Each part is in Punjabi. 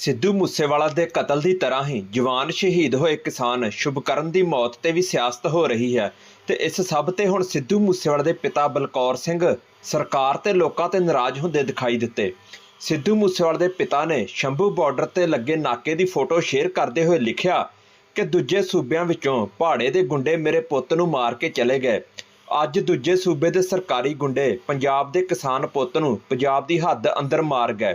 ਸਿੱਧੂ ਮੂਸੇਵਾਲਾ ਦੇ ਕਤਲ ਦੀ ਤਰ੍ਹਾਂ ਹੀ ਜਵਾਨ ਸ਼ਹੀਦ ਹੋਏ ਕਿਸਾਨ ਸ਼ੁਭਕਰਨ ਦੀ ਮੌਤ ਤੇ ਵੀ ਸਿਆਸਤ ਹੋ ਰਹੀ ਹੈ ਤੇ ਇਸ ਸਭ ਤੇ ਹੁਣ ਸਿੱਧੂ ਮੂਸੇਵਾਲਾ ਦੇ ਪਿਤਾ ਬਲਕੌਰ ਸਿੰਘ ਸਰਕਾਰ ਤੇ ਲੋਕਾਂ ਤੇ ਨਾਰਾਜ਼ ਹੁੰਦੇ ਦਿਖਾਈ ਦਿੱਤੇ। ਸਿੱਧੂ ਮੂਸੇਵਾਲਾ ਦੇ ਪਿਤਾ ਨੇ ਸ਼ੰਭੂ ਬਾਰਡਰ ਤੇ ਲੱਗੇ ਨਾਕੇ ਦੀ ਫੋਟੋ ਸ਼ੇਅਰ ਕਰਦੇ ਹੋਏ ਲਿਖਿਆ ਕਿ ਦੂਜੇ ਸੂਬਿਆਂ ਵਿੱਚੋਂ ਪਹਾੜੇ ਦੇ ਗੁੰਡੇ ਮੇਰੇ ਪੁੱਤ ਨੂੰ ਮਾਰ ਕੇ ਚਲੇ ਗਏ। ਅੱਜ ਦੂਜੇ ਸੂਬੇ ਦੇ ਸਰਕਾਰੀ ਗੁੰਡੇ ਪੰਜਾਬ ਦੇ ਕਿਸਾਨ ਪੁੱਤ ਨੂੰ ਪੰਜਾਬ ਦੀ ਹੱਦ ਅੰਦਰ ਮਾਰ ਗਏ।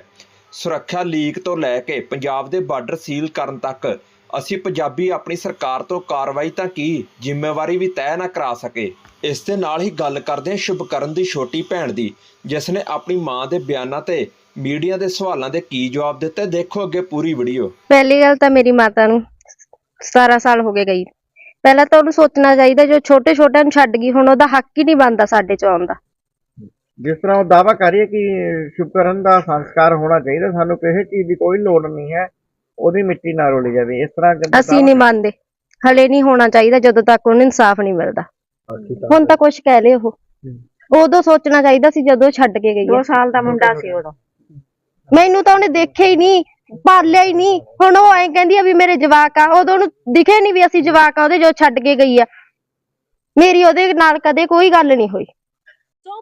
ਸੁਰੱਖਿਆ ਲੀਕ ਤੋਂ ਲੈ ਕੇ ਪੰਜਾਬ ਦੇ ਬਾਰਡਰ ਸੀਲ ਕਰਨ ਤੱਕ ਅਸੀਂ ਪੰਜਾਬੀ ਆਪਣੀ ਸਰਕਾਰ ਤੋਂ ਕਾਰਵਾਈ ਤਾਂ ਕੀ, ਜ਼ਿੰਮੇਵਾਰੀ ਵੀ ਤੈਅ ਨਾ ਕਰਾ ਸਕੇ। ਇਸ ਦੇ ਨਾਲ ਹੀ ਗੱਲ ਕਰਦੇ ਹਾਂ ਸ਼ੁਭਕਰਨ ਦੀ ਛੋਟੀ ਭੈਣ ਦੀ, ਜਿਸ ਨੇ ਆਪਣੀ ਮਾਂ ਦੇ ਬਿਆਨਾਂ ਤੇ ਮੀਡੀਆ ਦੇ ਸਵਾਲਾਂ ਦੇ ਕੀ ਜਵਾਬ ਦਿੱਤੇ, ਦੇਖੋ ਅੱਗੇ ਪੂਰੀ ਵੀਡੀਓ। ਪਹਿਲੀ ਗੱਲ ਤਾਂ ਮੇਰੀ ਮਾਤਾ ਨੂੰ 17 ਸਾਲ ਹੋ ਗਏ ਗਈ। ਪਹਿਲਾਂ ਤਾਂ ਉਹਨੂੰ ਸੋਚਣਾ ਚਾਹੀਦਾ, ਜੋ ਛੋਟੇ ਛੋਟਿਆਂ ਨੂੰ ਛੱਡ ਗਈ, ਹੁਣ ਉਹਦਾ ਹੱਕ ਹੀ ਨਹੀਂ ਬਣਦਾ ਸਾਡੇ ਚ ਆਉਣ ਦਾ। ਜਿਸ ਤਰ੍ਹਾਂ ਉਹ ਦਾਵਾ ਕਰ ਰਹੀ ਹੈ ਕਿ ਸ਼ੁਕਰਨ ਦਾ ਸੰਸਕਾਰ ਹੋਣਾ ਚਾਹੀਦਾ ਸਾਨੂੰ ਕਿਸੇ ਚੀਜ਼ ਦੀ ਕੋਈ ਲੋੜ ਨਹੀਂ ਹੈ ਉਹਦੀ ਮਿੱਟੀ ਨਾ ਰੋਲੀ ਜਾਵੇ। ਇਸ ਤਰ੍ਹਾਂ ਅਸੀਂ ਨਹੀਂ ਮੰਨਦੇ। ਹਲੇ ਨਹੀਂ ਹੋਣਾ ਚਾਹੀਦਾ ਜਦੋਂ ਤੱਕ ਉਹਨੂੰ ਇਨਸਾਫ ਨਹੀਂ ਮਿਲਦਾ। ਹੁਣ ਤਾਂ ਕੁਝ ਕਹਿ ਲਏ ਉਹ। ਉਦੋਂ ਸੋਚਣਾ ਚਾਹੀਦਾ ਸੀ ਜਦੋਂ ਛੱਡ ਕੇ ਗਈ 2 ਸਾਲ ਦਾ ਮੁੰਡਾ ਸੀ ਉਦੋਂ। ਮੈਨੂੰ ਤਾਂ ਉਹਨੇ ਦੇਖਿਆ ਹੀ ਨਹੀਂ ਪਾਲਿਆ ਹੀ ਨਹੀਂ। ਹੁਣ ਉਹ ਐਂ ਕਹਿੰਦੀ ਆ ਵੀ ਮੇਰੇ ਜਵਾਕ ਆ। ਉਦੋਂ ਉਹਨੂੰ ਦਿਖੇ ਨਹੀਂ ਵੀ ਅਸੀਂ ਜਵਾਕ ਆ ਉਹਦੇ ਜੋ ਛੱਡ ਕੇ ਗਈ ਆ। ਮੇਰੀ ਉਹਦੇ ਨਾਲ ਕਦੇ ਕੋਈ ਗੱਲ ਨਹੀਂ ਹੋਈ।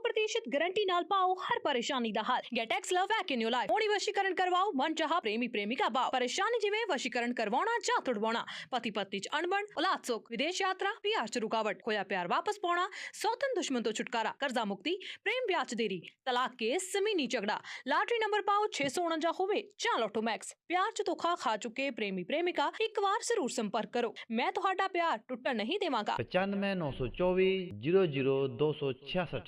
પ્રતિશત ગેરંટી નાલ પાઓ હર પરેશાની દા હલ get ex love back in your life ઓણી વશીકરણ કરવાઓ મનચાહા प्रेमी પ્રેમિકા ભાવ परेशानी जिम्मे वशीकरण करवाना જા તોડવાના पति પત્ની च અણબણ औलाद सुख, विदेश यात्रा, प्यार च रुकावट, खोया प्यार वापस पाना, सौतन दुश्मन तो छुटकारा, कर्जा मुक्ति, प्रेम ब्याज देरी, तलाक के जमीनी झगड़ा। लाटरी नंबर पाओ छे सौ उणंजा होवे चाल ऑटो मैक्स। प्यार च धोखा खा चुके प्रेमी, प्रेमिका, एक बार ज़रूर संपर्क करो। मैं तो प्यार टुटन नहीं देवगा। पचानवे नौ सौ चौबीस ज़ीरो ज़ीरो दो सौ छियासठ।